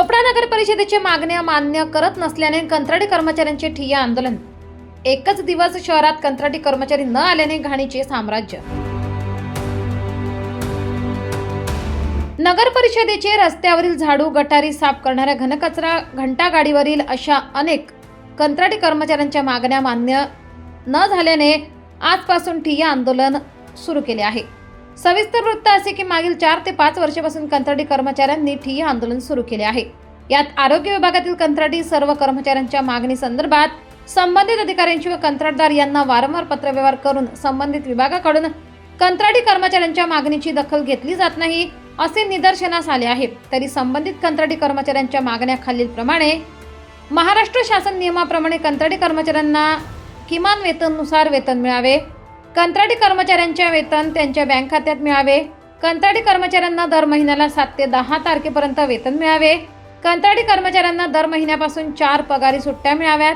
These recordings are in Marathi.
चोपडा नगर परिषदेच्या मागण्या मान्य करत नसल्याने कंत्राटी कर्मचाऱ्यांचे ठिय्या आंदोलन. एकच दिवस शहरात कंत्राटी कर्मचारी न आल्याने घाणीचे साम्राज्य. नगर परिषदेचे रस्त्यावरील झाडू गटारी साफ करणाऱ्या घनकचरा घंटा गाडीवरील अशा अनेक कंत्राटी कर्मचाऱ्यांच्या मागण्या मान्य न झाल्याने आजपासून ठिय्या आंदोलन सुरू केले आहे. सविस्तर वृत्त असे की मागील चार ते पाच वर्षापासून कंत्राटी कर्मचाऱ्यांनी ठिय्या आंदोलन सुरू केले आहे. यात आरोग्य विभागातील कंत्राटी सर्व कर्मचाऱ्यांच्या मागणी संदर्भात संबंधित अधिकाऱ्यांची व कंत्राटदार यांना वारंवार पत्रव्यवहार करून संबंधित विभागाकडून कंत्राटी कर्मचाऱ्यांच्या मागणीची दखल घेतली जात नाही असे निदर्शनास आले आहे. तरी संबंधित कंत्राटी कर्मचाऱ्यांच्या मागण्या खालीलप्रमाणे महाराष्ट्र शासन नियमाप्रमाणे कंत्राटी कर्मचाऱ्यांना किमान वेतननुसार वेतन मिळावे कंत्राटी कर्मचाऱ्यांच्या वेतन त्यांच्या बँक खात्यात मिळावे. कंत्राटी कर्मचाऱ्यांना दर महिन्याला सात ते दहा तारखेपर्यंत वेतन मिळावे. कंत्राटी कर्मचाऱ्यांना दर महिन्यापासून चार पगारी सुट्ट्या मिळाव्यात.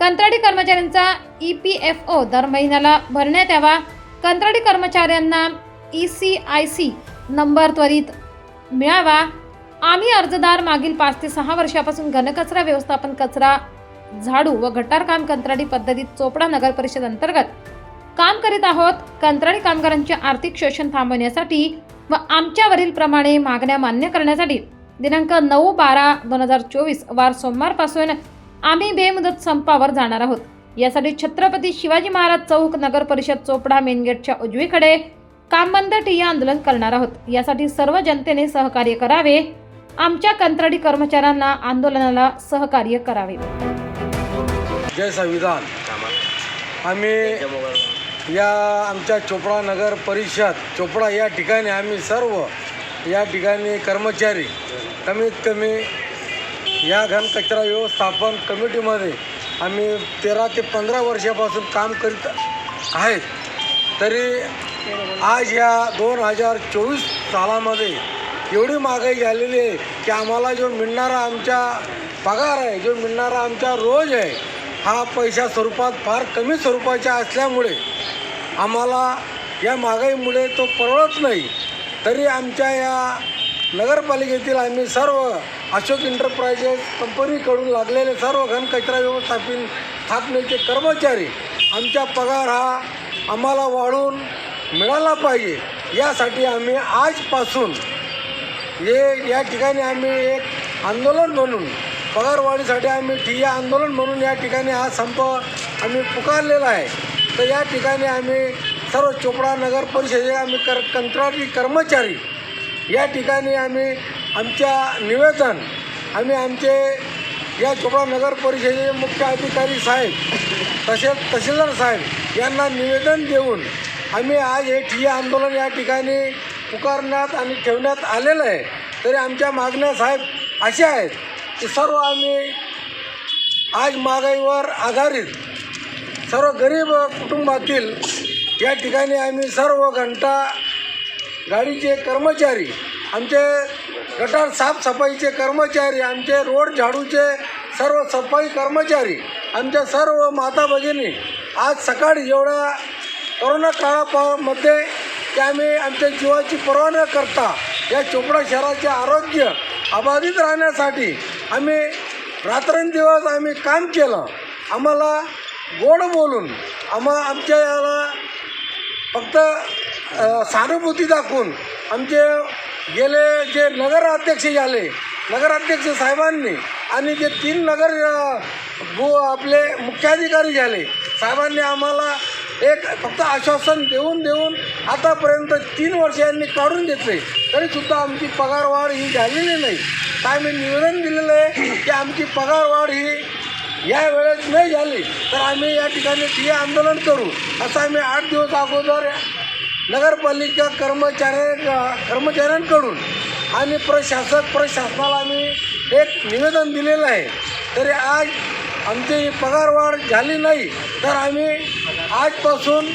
कंत्राटी कर्मचाऱ्यांचा ई पी एफ ओ दर महिन्याला भरण्यात यावा. कंत्राटी कर्मचाऱ्यांना E C I C number त्वरित मिळावा. आम्ही अर्जदार मागील पाच ते सहा वर्षापासून घनकचरा व्यवस्थापन कचरा झाडू व गटारकाम कंत्राटी पद्धतीत चोपडा नगर परिषद अंतर्गत काम करीत आहोत. कंत्राटी कामगारांचे आर्थिक शोषण थांबवण्यासाठी व आमच्यावरील प्रमाणे मागण्या मान्य करण्यासाठी दिनांक नऊ बारा दोन हजार चोवीस वार सोमवारपासून आम्ही बेमुदत संपावर जाणार आहोत. यासाठी छत्रपती शिवाजी महाराज चौक नगर परिषद चोपडा मेन गेटच्या उजवीकडे काम बंद ठिय्या आंदोलन करणार आहोत. यासाठी सर्व जनतेने सहकार्य करावे. आमच्या कंत्राटी कर्मचाऱ्यांना आंदोलनाला सहकार्य करावे. जय संविधान. आम्ही या आमच्या चोपडा नगर परिषद चोपडा या ठिकाणी आम्ही सर्व या ठिकाणी कर्मचारी कमीत कमी या घनकचरा व्यवस्थापन कमिटीमध्ये आम्ही तेरा ते पंधरा वर्षापासून काम करीत आहेत. तरी आज या दोन हजार चोवीस सालामध्ये एवढी महागाई झालेली आहे की आम्हाला जो मिळणारा आमच्या पगार आहे जो मिळणारा आमचा रोज आहे हा पैशा स्वरूपात फार कमी स्वरूपाच्या असल्यामुळे आम्हाला या महागाईमुळे तो परवडत नाही. तरी आमच्या या नगरपालिकेतील आम्ही सर्व अशोक इंटरप्राइजेस कंपनीकडून लागलेले सर्व घनकचरा व्यवस्थापन स्थापनेचे कर्मचारी आमचा पगार हा आम्हाला वाढवून मिळाला पाहिजे. यासाठी आम्ही आजपासून हे या ठिकाणी आम्ही एक आंदोलन म्हणून पगारवाढीसाठी आम्ही ठिय्या आंदोलन म्हणून या ठिकाणी हा संप आम्ही पुकारलेला आहे. तर या ठिकाणी आम्ही सर्व चोपडा नगर परिषदेचे आम्ही कर कंत्राटी कर्मचारी या ठिकाणी आम्ही आमच्या निवेदन आम्ही आमचे या चोपडा नगर परिषदेचे मुख्य अधिकारी साहेब तसेच तहसीलदार साहेब यांना निवेदन देऊन आम्ही आज हे ठिय्या आंदोलन या ठिकाणी पुकारण्यात आणि ठेवण्यात आलेलं आहे. तरी आमच्या मागण्या साहेब अशा आहेत ते सर्व आम्ही आज महागाईवर आधारित सर्व गरीब कुटुंबातील या ठिकाणी आम्ही सर्व घंटा गाडीचे कर्मचारी आमचे गटार साफसफाईचे कर्मचारी आमचे रोड झाडूचे सर्व सफाई कर्मचारी आमच्या सर्व माता भगिनी आज सकाळी एवढ्या करोना काळामध्ये की आम्ही आमच्या जीवाची पर्वा न करता या चोपडा शहराचे आरोग्य अबाधित राहण्यासाठी आम्ही रात्रंदिवस आम्ही काम केलं. आम्हाला गोड बोलून आम्हा आमच्या याला फक्त सहानुभूती दाखवून आमचे गेले जे नगराध्यक्ष झाले नगराध्यक्ष साहेबांनी आणि जे तीन नगर बो भू आपले मुख्याधिकारी झाले साहेबांनी आम्हाला एक फक्त आश्वासन देऊन देऊन आतापर्यंत तीन वर्ष यांनी काढून घेतले. तरीसुद्धा आमची पगारवाढ ही झालेली नाही. काय मी निवेदन दिलेलं आहे की आमची पगारवाढ ही या वेळेस नाही झाली तर आम्ही या ठिकाणी ठिय्या आंदोलन करू. असं आम्ही आठ दिवस अगोदर नगरपालिका कर्मचाऱ्या कर्मचाऱ्यांकडून आणि प्रशासक प्रशासनाला आम्ही एक निवेदन दिलेलं आहे. तरी आज आमची पगारवाढ झाली नाही तर आम्ही आजपासून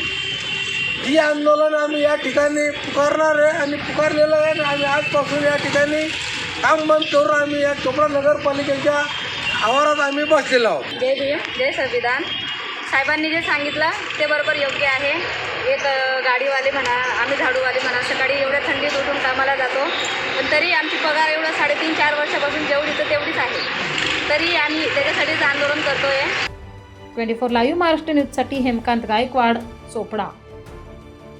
ही आंदोलन आम्ही या ठिकाणी पुकारणार आहे आणि पुकारलेलं आहे आणि आम्ही आजपासून या ठिकाणी काम बंद करून आम्ही या चोपडा नगरपालिकेच्या आवारात आम्ही बसलेलो आहोत. जय भीम जय संविधान. साहेबांनी जे सांगितलं ते बरोबर योग्य आहे. एक गाडीवाले म्हणा आम्ही झाडूवाले म्हणा सकाळी एवढ्या थंडीत उठून कामाला जातो. पण तरी आमची पगार एवढं साडेतीन चार वर्षापासून जेवढी तर तेवढीच आहे. तरी आम्ही त्याच्यासाठीच आंदोलन करतो आहे ट्वेंटी फोर लाईव्ह महाराष्ट्र न्यूजसाठी हेमकांत गायकवाड चोपडा.